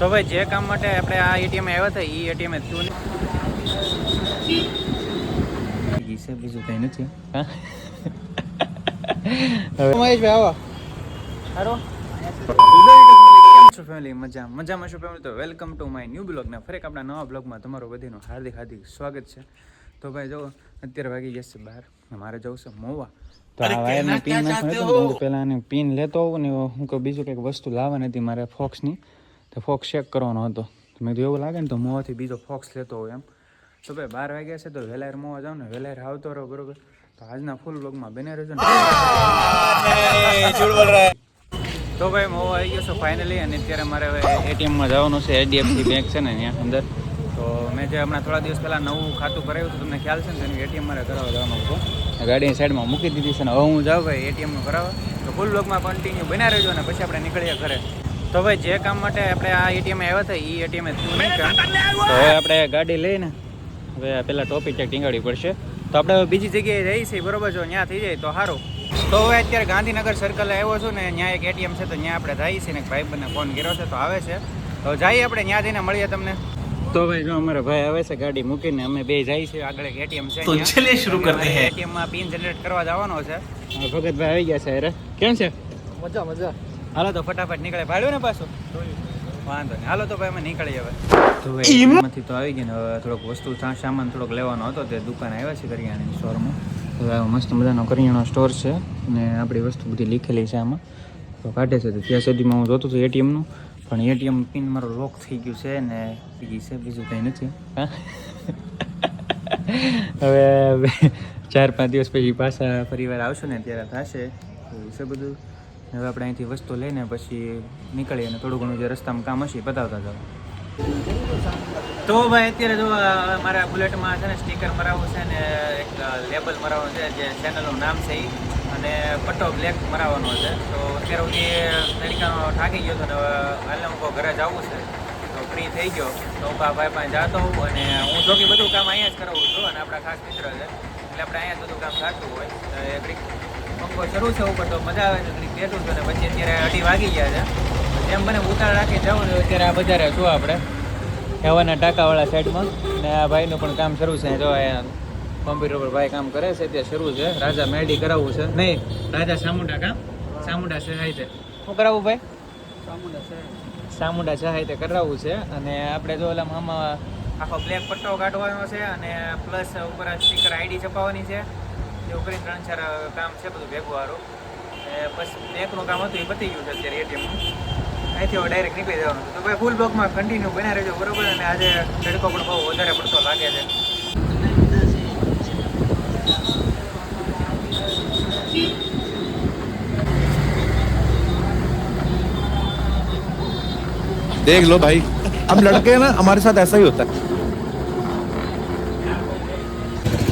તો ભાઈ જે કામ માટે આપણે આ એટીએમ આવ્યા હતા એ એટીએમ થયું નહીં. છે બીજું કંઈ નથી. મહેશભાઈ આવો. સારો ફેમિલી મજા મજામાં. શું ફેમિલી તો welcome to my new blog ફરેક આપણા નવા બ્લોગમાં તમારું બધીનું હાર્દિક હાર્દિક સ્વાગત છે. તો ભાઈ જો અત્યારે વાગી જશે બહાર મારે જવું છે મોવા. તો આ વાયરની પિન નાખવા પહેલાં પિન લેતો હોઉં ને હું કોઈ બીજું કંઈક વસ્તુ લાવવાની હતી મારે ફોક્સની તો ફોક્સ ચેક કરવાનો હતો. મેં કીધું, એવું લાગે ને તો મોવાથી બીજો ફોક્સ લેતો હોય એમ. તો ભાઈ બાર વાગ્યા છે તો વેલાયર મોવા જાઉં ને, વેલાયર આવતો રહો, બરોબર? તો આજના ફૂલ બ્લોગમાં બને રહેજો ને. તો ભાઈ મોવો આવી ગયો છું ફાઇનલી અને અત્યારે મારે હવે એટીએમમાં જવાનું છે એચડીએફસી બેંક છે ને ત્યાં અંદર. તો મેં જે હમણાં થોડા દિવસ પહેલાં નવું ખાતું કરાવ્યું હતું, તમને ખ્યાલ છે ને તેનું એટીએમ મારે કરાવવા જવાનું હતું. ગાડીની સાઈડમાં મૂકી દીધી છે ને, હવે હું જાઉં ભાઈ એટીએમનું કરાવવા. તો ફૂલ બ્લોગમાં કન્ટિન્યુ બના રહેજો અને પછી આપણે નીકળીએ ઘરે. તો ભાઈ જે કામ માટે આપણે આ એટીએમ આવ્યા હતા એ એટીએમ તો હવે આપણે ગાડી લઈને હવે પેલા ટોપી ચેક ટીંગાડવી પડશે. તો આપણે બીજી જગ્યાએ રહી છીએ બરોબર જો ત્યાં થઈ જાય તો સારું. તો હવે અત્યારે ગાંધીનગર સર્કલ આવ્યો છું ને ત્યાં એક એટીએમ છે તો ત્યાં આપણે જઈએ છીએ ને ભાઈ બંને ફોન કર્યો છે તો આવે છે. તો જઈએ આપણે ત્યાં જઈને મળીએ તમને. તો ભાઈ જો અમારા ભાઈ આવે છે ગાડી મૂકીને અમે બે જઈએ છીએ આગળ એક એટીએમ છે તો ચલે શરૂ કરતે હે. એટીએમમાં પિન જનરેટ કરવા જવાનો છે. ભગતભાઈ આવી ગયા છે અરે કેમ છે? મજા મજા. હાલો તો ફટાફટ નીકળે. પાડ્યો ને પાછું? વાંધો નહીં. હાલો તો ભાઈ અમે નીકળી હવે. તો એમાંથી તો આવી ગઈ ને હવે થોડોક વસ્તુ સામાન થોડોક લેવાનો હતો તે દુકાન આવ્યા છે કરિયાણાની સ્ટોરમાં તો આ મસ્ત મજાનો કરિયાણો સ્ટોર છે ને આપણી વસ્તુ બધી લીખેલી છે આમાં. તો કાઢે છે તો ત્યાં સુધીમાં હું જોતો હતો એટીએમનું પણ એટીએમ પિન મારો લોક થઈ ગયું છે ને બીજી છે બીજું કંઈ નથી. હા? હવે ચાર પાંચ દિવસ પછી પાછા ફરીવાર આવશો ને ત્યારે થશે. એવું છે બધું. હવે આપણે અહીંથી વસ્તુ લઈને પછી નીકળીએ અને થોડું ઘણું જે રસ્તામાં કામ હશે એ પતાવતા જાવ તો ભાઈ, અત્યારે જો મારા બુલેટમાં છે ને સ્ટીકર મરાવવું છે ને એક લેબલ મરાવવાનું છે, જે ચેનલનું નામ છે એ અને પટ્ટો બ્લેક મરાવવાનો છે. તો અત્યારે સુધી તરીકાનો થાકી ગયો હતો ને હાલને હાલે હું ઘરે જવું છે. તો ફ્રી થઈ ગયો. તો હું ભાઈ પાસે જતો હોઉં અને હું જો બધું કામ અહીંયા જ કરાવું છું અને આપણા ખાસ મિત્ર છે. એટલે આપણે અહીંયા જ બધું કામ થતું હોય. તો એ ઘડીક પંખો શરૂ છે ઉપર તો મજા આવે છે ઘડીક બેઠું છે પછી અત્યારે અઢી વાગી ગયા છે. જેમ બને ઉતાર રાખી જવું ને અત્યારે આ બજારે શું આપણે હવાના ટાંકાવાળા સાઈડમાં. ને આ ભાઈનું પણ કામ શરૂ છે જો એ કોમ્પ્યુટર પર ભાઈ કામ કરે છે ત્યાં શરૂ છે. રાજા મેડી કરાવવું છે. નહીં રાજા સામુંડા કામ. સામુંડા સહાય છે શું કરાવવું ભાઈ? સામુંડા સહાય તે કરાવવું છે. અને આપણે જો ઓલા આમાં આખો બ્લેક પટ્ટો કાઢવાનો છે અને પ્લસ ઉપર સ્ટીકર આઈડી છપાવવાની છે. એવું કરીને ત્રણ ચાર કામ છે બધું ભેગું વાળું બસ બેંકનું કામ હતું એ પતી ગયું છે અત્યારે એટીએમનું અહીંથી હવે ડાયરેક્ટ નીકળી જવાનું છે તો ભાઈ ફૂલ બ્લોકમાં કન્ટિન્યુ બન્યા રહેજો બરોબર અને આજે તડકો પણ બહુ વધારે પડતો લાગે છે देख लो भाई हम लड़के हैं ना हमारे साथ ऐसा ही होता है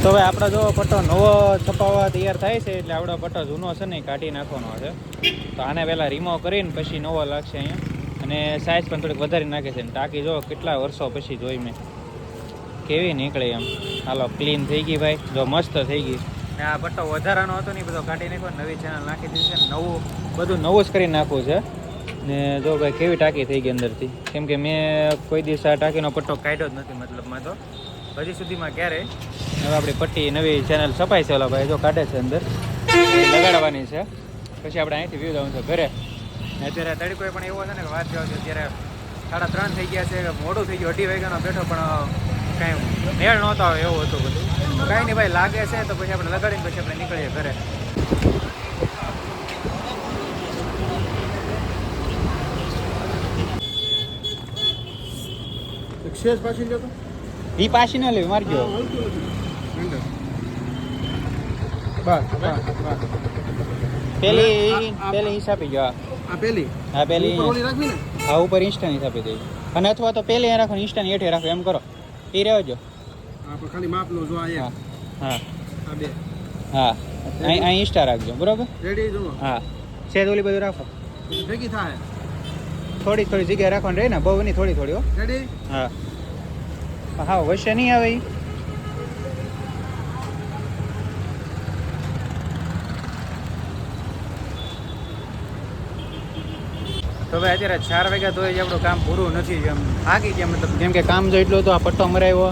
તો હવે આપણો જો પટ્ટો નવો છપાવવા તૈયાર થાય છે, એટલે આપણો પટ્ટો જૂનો છે ને કાઢી નાખવાનો છે. તો આને પહેલાં રીમો કરીને પછી નવો લાગશે અહીંયા. અને સાઇઝ પણ થોડીક વધારી નાખે છે ટાંકી જો કેટલા વર્ષો પછી જોઈ મેં. કેવી નીકળે એમ. હાલો ક્લીન થઈ ગઈ ભાઈ. જો મસ્ત થઈ ગઈ. ને આ પટ્ટો વધારાનો હતો ને એ બધો કાઢી નાખ્યો નવી ચેનલ નાખી દીધી છે નવું, બધું નવું જ કરી નાખવું છે. ને જો ભાઈ કેવી ટાંકી થઈ ગઈ અંદરથી. કેમ કે મેં કોઈ દિવસ આ ટાંકીનો પટ્ટો કાઢ્યો જ નથી મતલબમાં તો. હજી સુધીમાં ક્યારે? હવે આપણી પટ્ટી નવી ચેનલ છપાય છે ઓલા ભાઈ જો કાઢે છે અંદર. લગાડવાની છે. પછી આપણે અહીંથી વ્યૂ જવું છે ઘરે. અત્યારે તડકો પણ એવો છે ને કે વાત જાવ છે અત્યારે સાડા ત્રણ થઈ ગયા છે મોડું થઈ ગયું અઢી વાગ્યાનો બેઠો પણ કાંઈ મેળ નહોતો આવે એવું હતું બધું. કાંઈ નહીં ભાઈ લાગે છે તો પછી આપણે લગાડીને પછી આપણે નીકળીએ ઘરે. એ પાછી ના લેવી મારી ગયો બસ બસ પેલી પેલી હિસાબી ગયો આ. પેલી? હા પેલી રાખવી ને? આ ઉપર ઇન્સ્ટા હિસાબી દઈ અને અથવા તો પેલી રાખો ને ઇન્સ્ટાની હેઠે રાખો એમ કરો. એ રહેજો હા ખાલી માપ લો જો આ હા હા. આ બે. હા. અહીં અહીં ઇન્સ્ટા રાખજો બરોબર? રેડી જો હા. છે ઓલી બધું રાખો. ભેગી થાય. થોડી થોડી જગ્યા રાખવાની રહે ને બહુ નહીં થોડી થોડી હો. રેડી હા. હા વશે નહીં આવે તો ભાઈ અત્યારે ચાર વાગ્યા તો આપણું કામ પૂરું નથી એમ થાકી ગયા મતલબ જેમ કે કામ જો એટલું હતું, આ પટ્ટો મરાવ્યો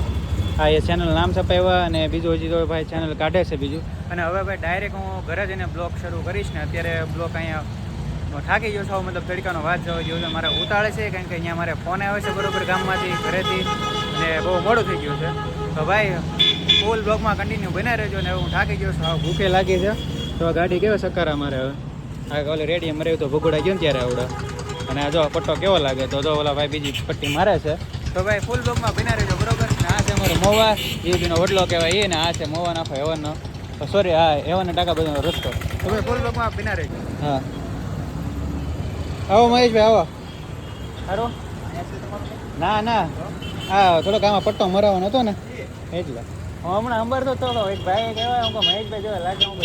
આ એ ચેનલ નામ છપાવ્યા અને બીજું હજી તો ભાઈ ચેનલ કાઢે છે બીજું. અને હવે ભાઈ ડાયરેક્ટ હું ઘરે જઈને બ્લોગ શરૂ કરીશ ને અત્યારે બ્લોગ અહીંયા થાકી ગયો છું, મતલબ તડકાનો વાત જવા જેવું છે મારે ઉતાળે છે, કારણ કે અહીંયા મારે ફોન આવે છે બરોબર ગામમાંથી, ઘરેથી, અને બહુ મોડું થઈ ગયું છે. તો ભાઈ ફૂલ બ્લોગમાં કન્ટિન્યુ બનાવી રહેજો ને હું થાકી ગયો છું ભૂખે લાગી છે. તો ગાડી કેવા સકારા મારે હવે? આ ઓલે રેડી મરે તો ભગોડા ગયો ને ત્યારે આવડે. અને આ જો પટ્ટો કેવો લાગે તો જો ઓલા ભાઈ બીજી પટ્ટી મારે છે. તો ભાઈ ફૂલ બ્લોગમાં બના રહેજો બરોબર? ને આ છે અમારો મોવા જીવીનો વડલો કહેવાય એ ને આ છે મોવા નાખો હેવનનો. સોરી હા હેવન ટાકા બધાનો રસ્તો. તો ભાઈ ફૂલ બ્લોગમાં બના રહેજો. હા. આવો મહેશભાઈ આવો. સારું ના ના. હા થોડોક આમાં પટ્ટો મરાવવાનો હતો ને એટલે. હું હમણાં અંબર તો હતો. એક ભાઈ કહેવાય હું મહેશભાઈ જેવા લાગે હું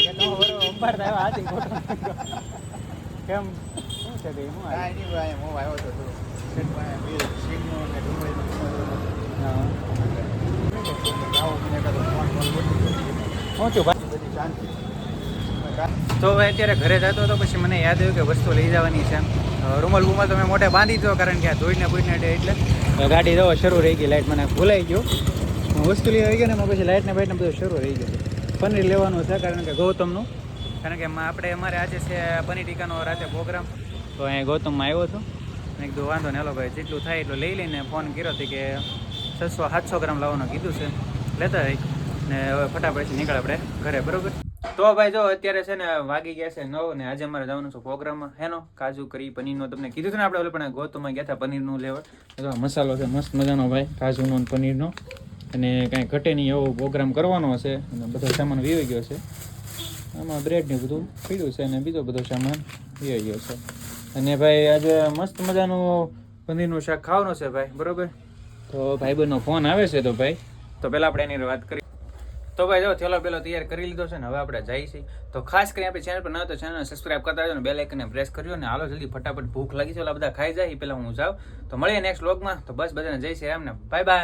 અંબાર હાથી કેમ? શું છે તે? શું હાલે? હા. શું થયું ભાઈ? તો હવે અત્યારે ઘરે જતો હતો પછી મને યાદ આવ્યું કે વસ્તુ લઈ જવાની છે. રૂમલ રૂમાલ બુમાલ મોટે બાંધી દો કારણ કે આ ધોઈને બુઈને એટલે. ગાડી જવા શરૂ રહી ગઈ લાઇટ મને ભૂલાઈ ગયું. હું વસ્તુ લઈ આવી ગયો ને એમાં પછી લાઇટને બાઇટને બધું શરૂ રહી ગયું. પનીર લેવાનું છે કારણ કે ગૌતમનું. કારણ કે આપણે અમારે આજે છે પનીર ટીકાનો રાતે પ્રોગ્રામ. તો અહીંયા ગૌતમમાં આવ્યો હતો મેં કીધું, વાંધો ને હાલો ભાઈ, જેટલું થાય એટલું લઈ લઈને ફોન કર્યો હતો કે છસો સાતસો ગ્રામ લાવવાનું કીધું છે. લેતા રહી. ને હવે ફટાફટથી નીકળે આપણે ઘરે, બરોબર? તો ભાઈ જો, અત્યારે છે ને વાગી ગયા છે નવ ને આજે અમારે જવાનું છે પ્રોગ્રામમાં. હેનો, કાજુ કરી, પનીરનો તમને કીધું છે ને આપણે પણ ગૌતમમાં ગયા હતા પનીરનું લેવા તો મસાલો છે, મસ્ત મજાનો ભાઈ, કાજુનો પનીરનો. અને કાંઈ ઘટે નહીં એવો પ્રોગ્રામ કરવાનો હશે અને બધો સામાન વીવાઈ ગયો છે. આમાં બ્રેડ ને બધું પીડ્યું છે અને બીજો બધો સામાન વીવાઈ ગયો છે. અને ભાઈ આજે મસ્ત મજાનું પનીરનું શાક ખાવાનું છે ભાઈ, બરોબર? તો ભાઈબંધનો ફોન આવે છે તો ભાઈ, તો પહેલાં આપણે એની વાત કરી તો ભાઈ જો થેલો પેલો તૈયાર કરી લીધો છે ને, હવે આપણે જઈએ છીએ. તો ખાસ કરીને આપણે ચેનલ પર ના તો ચેનલને સબસ્ક્રાઇબ કરતા રહેજો ને બેલ આઇકનને પ્રેસ કર્યો ને, હાલો જલ્દી ફટાફટ ભૂખ લાગી છે બધા ખાઈ જાય પહેલાં હું જાઉં. તો મળીએ નેક્સ્ટ વ્લોગમાં તો બસ બધાને જય શ્રી રામ ને બાય બાય